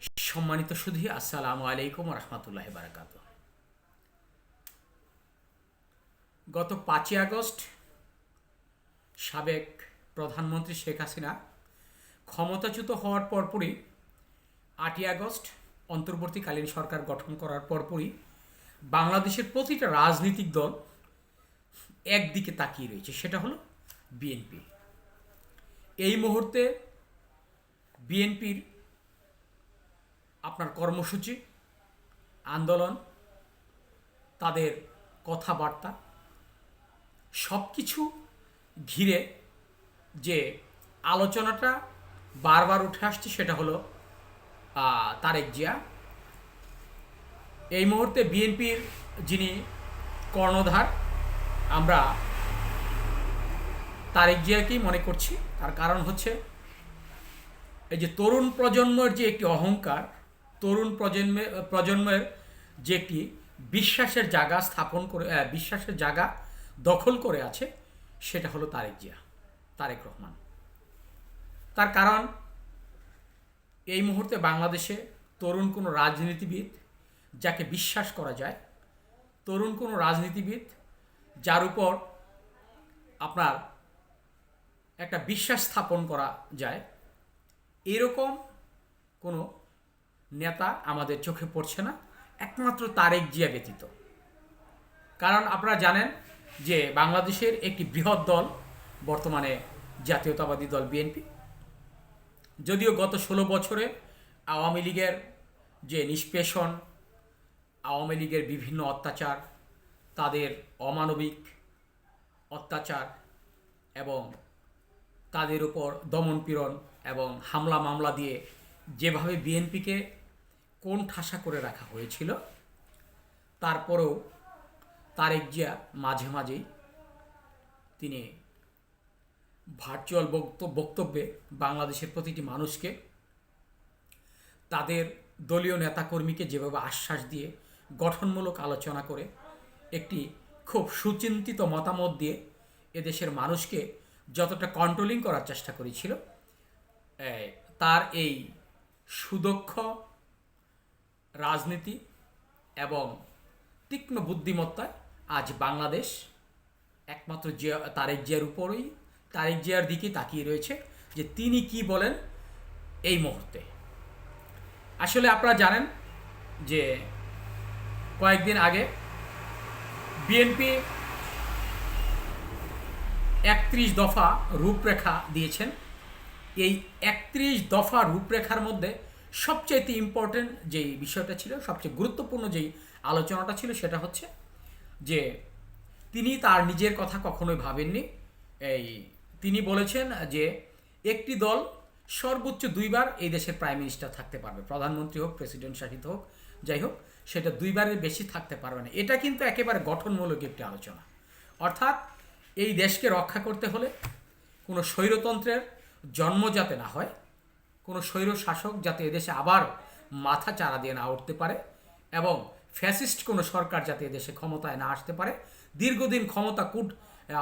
সম্মানিত সুধী, আসসালামু আলাইকুম রহমতুল্লাহ বারাকাত গত পাঁচই আগস্ট সাবেক প্রধানমন্ত্রী শেখ হাসিনা ক্ষমতাচ্যুত হওয়ার পরপরই আটই আগস্ট অন্তর্বর্তীকালীন সরকার গঠন করার পরপরই বাংলাদেশের প্রতিটা রাজনৈতিক দল একদিকে তাকিয়ে রয়েছে, সেটা হলো বিএনপি। এই মুহূর্তে বিএনপির আপনার কর্মসূচি, আন্দোলন, তাদের কথাবার্তা সব কিছু ঘিরে যে আলোচনাটা বারবার উঠে আসছে সেটা হলো তারেক জিয়া। এই মুহূর্তে বিএনপির যিনি কর্ণধার, আমরা তারেক জিয়াকেই মনে করছি। তার কারণ হচ্ছে, এই যে তরুণ প্রজন্মের যে একটি অহংকার তরুণ প্রজন্মে, প্রজন্মের যে একটি বিশ্বাসের জায়গা স্থাপন করে বিশ্বাসের জায়গা দখল করে আছে, সেটা হলো তারেক জিয়া, তারেক রহমান। তার কারণ, এই মুহূর্তে বাংলাদেশে তরুণ কোনো রাজনীতিবিদ যাকে বিশ্বাস করা যায়, তরুণ কোনো রাজনীতিবিদ যার উপর আপনার একটা বিশ্বাস স্থাপন করা যায়, এরকম কোনো নেতা আমাদের চোখে পড়ছে না, একমাত্র তারেক জিয়া ব্যতীত। কারণ আপনারা জানেন যে বাংলাদেশের একটি বৃহৎ দল বর্তমানে জাতীয়তাবাদী দল বিএনপি। যদিও গত ষোলো বছরে আওয়ামী লীগের যে নিষ্পেষণ, আওয়ামী লীগের বিভিন্ন অত্যাচার, তাদের অমানবিক অত্যাচার এবং তাদের উপর দমনপীড়ন এবং হামলা মামলা দিয়ে যেভাবে বিএনপিকে কোন ঠাসা করে রাখা হয়েছিল? তারপরেও তারেক জিয়া মাঝে মাঝেই তিনি ভার্চুয়াল বক্তব্য বক্তব্যে বাংলাদেশের প্রতিটি মানুষকে তাদের দলীয় নেতাকর্মীকে যেভাবে আশ্বাস দিয়ে গঠনমূলক আলোচনা করে, একটি খুব সুচিন্তিত মতামত দিয়ে এদেশের মানুষকে যতটা কন্ট্রোলিং করার চেষ্টা করেছিল তার এই সুদক্ষ রাজনীতি এবং তীক্ষ্ণ বুদ্ধিমত্তায় আজ বাংলাদেশ একমাত্র জিয়া, তারেক জিয়ার উপরেই, তারেক জিয়ার দিকে তাকিয়ে রয়েছে যে তিনি কি বলেন এই মুহূর্তে। আসলে আপনারা জানেন যে কয়েকদিন আগে বিএনপি একত্রিশ দফা রূপরেখা দিয়েছেন। এই একত্রিশ দফা রূপরেখার মধ্যে সবচেয়ে ইম্পর্টেন্ট যেই বিষয়টা ছিল, সবচেয়ে গুরুত্বপূর্ণ যেই আলোচনাটা ছিল সেটা হচ্ছে যে তিনি তার নিজের কথা কখনোই ভাবেননি। এই তিনি বলেছেন যে একটি দল সর্বোচ্চ দুইবার এই দেশের প্রাইম মিনিস্টার থাকতে পারবে, প্রধানমন্ত্রী হোক প্রেসিডেন্ট শাসিত হোক, যাই হোক, সেটা দুইবারের বেশি থাকতে পারবে না। এটা কিন্তু একেবারে গঠনমূলক একটি আলোচনা। অর্থাৎ এই দেশকে রক্ষা করতে হলে কোনো স্বৈরতন্ত্রের জন্ম যাতে না হয় কোনো স্বৈর শাসক যাতে এদেশে আবার মাথা চারা দিয়ে না উঠতে পারে এবং ফ্যাসিস্ট কোনো সরকার যাতে এদেশে ক্ষমতায় না আসতে পারে, দীর্ঘদিন ক্ষমতা কুট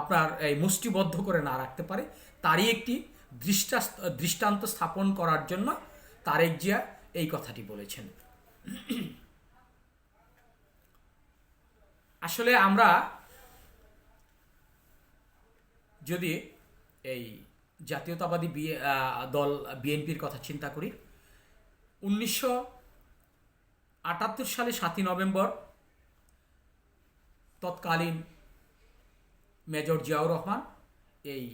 আপনার এই মুষ্টিবদ্ধ করে না রাখতে পারে, তারই একটি দৃষ্টা দৃষ্টান্ত স্থাপন করার জন্য তারেক জিয়া এই কথাটি বলেছেন। আসলে আমরা যদি এই জাতীয়তাবাদী দল বিএনপির কথা চিন্তা করি। উনিশশো আটাত্তর সালে সাতই নভেম্বর, তৎকালীন মেজর জিয়াউর রহমান এই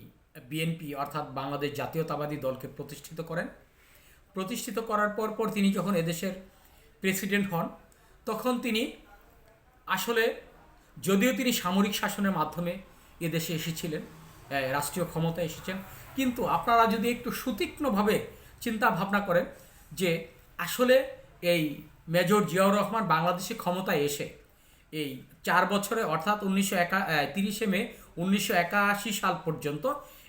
বিএনপি অর্থাৎ বাংলাদেশ জাতীয়তাবাদী দলকে প্রতিষ্ঠিত করেন। প্রতিষ্ঠিত করার পর পর তিনি যখন এদেশের প্রেসিডেন্ট হন, তখন তিনি আসলে যদিও তিনি সামরিক শাসনের মাধ্যমে এদেশে এসেছিলেন রাষ্ট্রীয় ক্ষমতায় এসেছেন কিন্তু আপনারা যদি একটু সুতীক্ষ্ণভাবে চিন্তা ভাবনা করেন যে আসলে এই মেজর জিয়াউর রহমান বাংলাদেশে ক্ষমতায় এসে এই চার বছরে অর্থাৎ উনিশশো একা তিরিশে মে উনিশশো একাশি সাল পর্যন্ত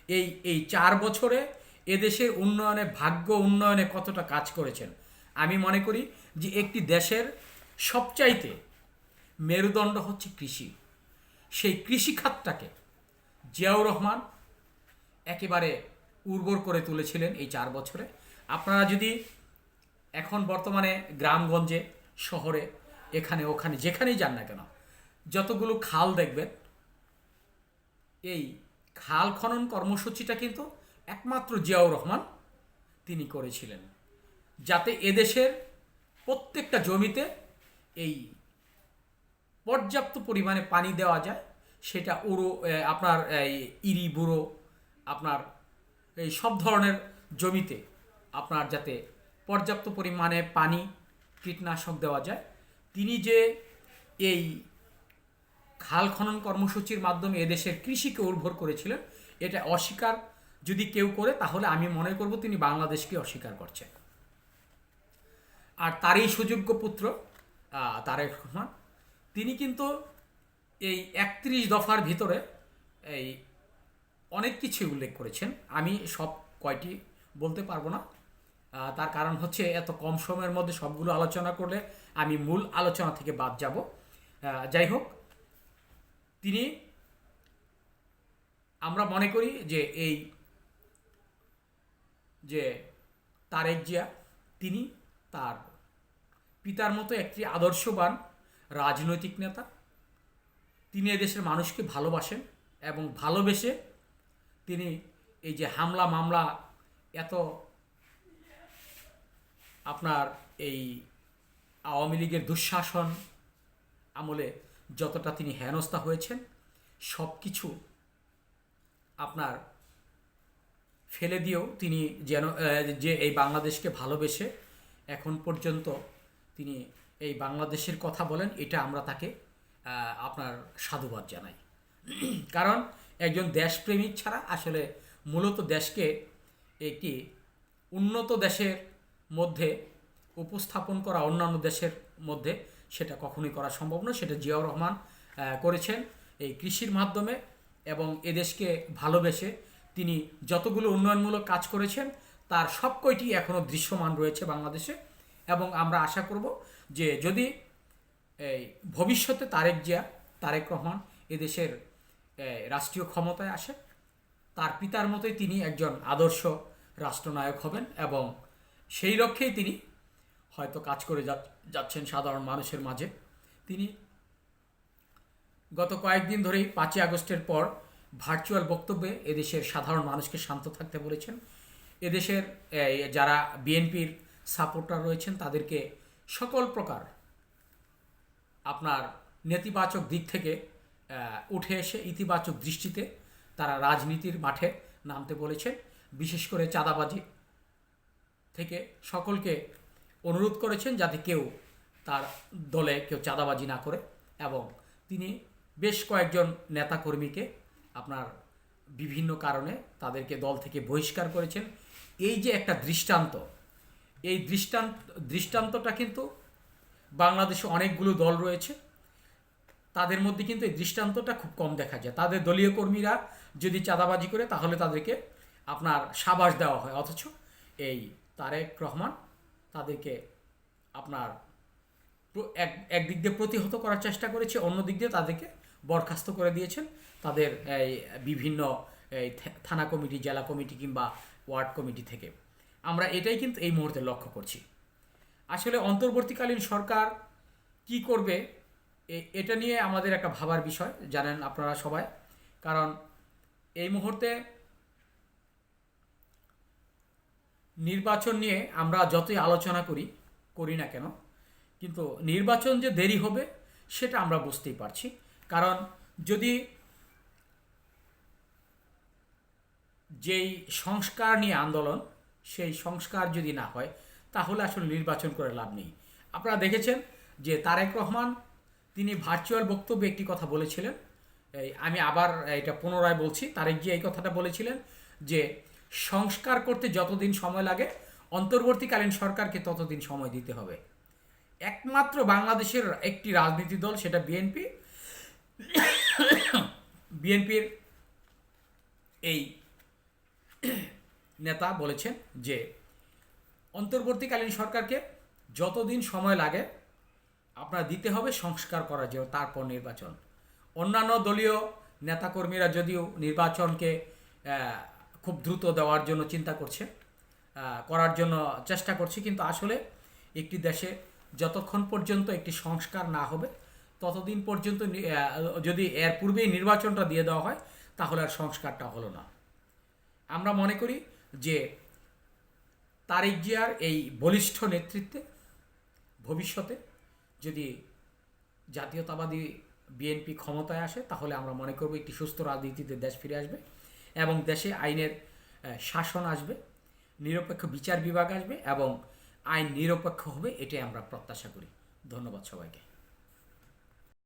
এই এই চার বছরে এদেশের উন্নয়নে, ভাগ্য উন্নয়নে কতটা কাজ করেছেন। আমি মনে করি যে একটি দেশের সবচাইতে মেরুদণ্ড হচ্ছে কৃষি। সেই কৃষি খাতটাকে জিয়াউর রহমান একেবারে উর্বর করে তুলেছিলেন এই চার বছরে। আপনারা যদি এখন বর্তমানে গ্রামগঞ্জে, শহরে, এখানে, ওখানে, যেখানেই যান না কেন, যতগুলো খাল দেখবেন, এই খাল খনন কর্মসূচিটা কিন্তু একমাত্র জিয়াউর রহমান তিনি করেছিলেন। যাতে এদেশের প্রত্যেকটা জমিতে এই পর্যাপ্ত পরিমাণে পানি দেওয়া যায়, সেটা উড়ো আপনার ইরি বুড়ো আপনার এই সব ধরনের জমিতে আপনার যাতে পর্যাপ্ত পরিমাণে পানি, কীটনাশক দেওয়া যায়। তিনি যে এই খাল খনন কর্মসূচির মাধ্যমে এদেশের কৃষিকে উর্বর করেছিলেন, এটা অস্বীকার যদি কেউ করে, তাহলে আমি মনে করব তিনি বাংলাদেশকে অস্বীকার করছেন। আর তারই সুযোগ্য পুত্র তারেক রহমান, তিনি কিন্তু এই একত্রিশ দফার ভিতরে এই অনেক কিছু উল্লেখ করেছেন। আমি সব কয়টি বলতে পারব না। তার কারণ হচ্ছে এত কম সময়ের মধ্যে সবগুলো আলোচনা করলে আমি মূল আলোচনা থেকে বাদ যাব। যাই হোক, তিনি, আমরা মনে করি যে এই যে তারেক জিয়া, তিনি তার পিতার মতো একটি আদর্শবান রাজনৈতিক নেতা। তিনি এদেশের মানুষকে ভালোবাসেন এবং ভালোবেসে তিনি এই যে হামলা মামলা এত আপনার এই আওয়ামী লীগের দুঃশাসন আমলে যতটা তিনি হেনস্থা হয়েছেন সব কিছু আপনার ফেলে দিয়েও তিনি যেন যে এই বাংলাদেশকে ভালোবেসে এখন পর্যন্ত তিনি এই বাংলাদেশের কথা বলেন, এটা আমরা তাকে আপনার সাধুবাদ জানাই। কারণ একজন দেশপ্রেমিক ছাড়া আসলে মূলত দেশকে একটি উন্নত দেশের মধ্যে উপস্থাপন করা, অন্যান্য দেশের মধ্যে সেটা কখনোই করা সম্ভব নয়। সেটা জিয়াউর রহমান করেছেন এই কৃষির মাধ্যমে এবং এদেশকে ভালোবেসে তিনি যতগুলো উন্নয়নমূলক কাজ করেছেন, তার সব কয়টি এখনও দৃশ্যমান রয়েছে বাংলাদেশে এবং আমরা আশা করব যে যদি এই ভবিষ্যতে তারেক জিয়া, তারেক রহমান এদেশের রাষ্ট্রীয় ক্ষমতায় আসে। তার পিতার মতোই তিনি একজন আদর্শ রাষ্ট্রনায়ক হবেন এবং সেই লক্ষ্যেই তিনি হয়তো কাজ করে যাচ্ছেন সাধারণ মানুষের মাঝে। তিনি গত কয়েকদিন ধরেই পাঁচই আগস্টের পর ভার্চুয়াল বক্তব্যে এদেশের সাধারণ মানুষকে শান্ত থাকতে বলেছেন। এদেশের যারা বিএনপির সাপোর্টার রয়েছেন, তাদেরকে সকল প্রকার আপনার নেতিবাচক দিক থেকে উঠে এসে ইতিবাচক দৃষ্টিতে তারা রাজনীতির মাঠে নামতে বলেছেন। বিশেষ করে চাঁদাবাজি থেকে সকলকে অনুরোধ করেছেন যাতে কেউ তার দলে কেউ চাঁদাবাজি না করে এবং তিনি বেশ কয়েকজন নেতাকর্মীকে আপনার বিভিন্ন কারণে তাদেরকে দল থেকে বহিষ্কার করেছেন। এই যে একটা দৃষ্টান্ত, এই দৃষ্টান্ত, দৃষ্টান্তটা কিন্তু বাংলাদেশে অনেকগুলো দল রয়েছে। তাদের মধ্যে কিন্তু এই দৃষ্টান্তটা খুব কম দেখা যায়। তাদের দলীয় কর্মীরা যদি চাঁদাবাজি করে, তাহলে তাদেরকে আপনার সাবাস দেওয়া হয়। অথচ এই তারেক রহমান তাদেরকে আপনার এক, একদিক দিয়ে প্রতিহত করার চেষ্টা করেছে অন্য দিক দিয়ে তাদেরকে বরখাস্ত করে দিয়েছেন। তাদের এই বিভিন্ন এই থানা কমিটি, জেলা কমিটি কিংবা ওয়ার্ড কমিটি থেকে। আমরা এটাই কিন্তু এই মুহূর্তে লক্ষ্য করছি। আসলে অন্তর্বর্তীকালীন সরকার কি করবে? এটা নিয়ে আমাদের একটা ভাবার বিষয়, জানেন আপনারা সবাই। কারণ এই মুহূর্তে নির্বাচন নিয়ে আমরা যতই আলোচনা করি করি না কেন, কিন্তু নির্বাচন যে দেরি হবে, সেটা আমরা বুঝতেই পারছি। কারণ যদি যেই সংস্কার নিয়ে আন্দোলন, সেই সংস্কার যদি না হয়, তাহলে আসলে নির্বাচন করে লাভ নেই। আপনারা দেখেছেন যে তারেক রহমান তিনি ভার্চুয়াল বক্তব্যে একটি কথা বলেছিলেন। আমি আবার এটা পুনরায় বলছি, তারেক জি এই কথাটা বলেছিলেন যে, সংস্কার করতে যতদিন সময় লাগে, অন্তর্বর্তীকালীন সরকারকে ততদিন সময় দিতে হবে। একমাত্র বাংলাদেশের একটি রাজনীতি দল, সেটা বিএনপি। বিএনপির এই নেতা বলেছেন যে, অন্তর্বর্তীকালীন সরকারকে যতদিন সময় লাগে আপনার দিতে হবে সংস্কার করার জন্য তারপর নির্বাচন। অন্যান্য দলীয় নেতাকর্মীরা যদিও নির্বাচনকে খুব দ্রুত দেওয়ার জন্য চিন্তা করছে করার জন্য চেষ্টা করছে, কিন্তু আসলে একটি দেশে যতক্ষণ পর্যন্ত একটি সংস্কার না হবে, ততদিন পর্যন্ত যদি এর পূর্বেই নির্বাচনটা দিয়ে দেওয়া হয়, তাহলে আর সংস্কারটা হলো না। আমরা মনে করি যে তারেক জিয়ার এই বলিষ্ঠ নেতৃত্বে ভবিষ্যতে যদি জাতীয়তাবাদী বিএনপি ক্ষমতায় আসে, তাহলে আমরা মনে করব একটি সুস্থ রাজনীতিতে দেশ ফিরে আসবে এবং দেশে আইনের শাসন আসবে, নিরপেক্ষ বিচার বিভাগ আসবে এবং আইন নিরপেক্ষ হবে, এটাই আমরা প্রত্যাশা করি। ধন্যবাদ সবাইকে।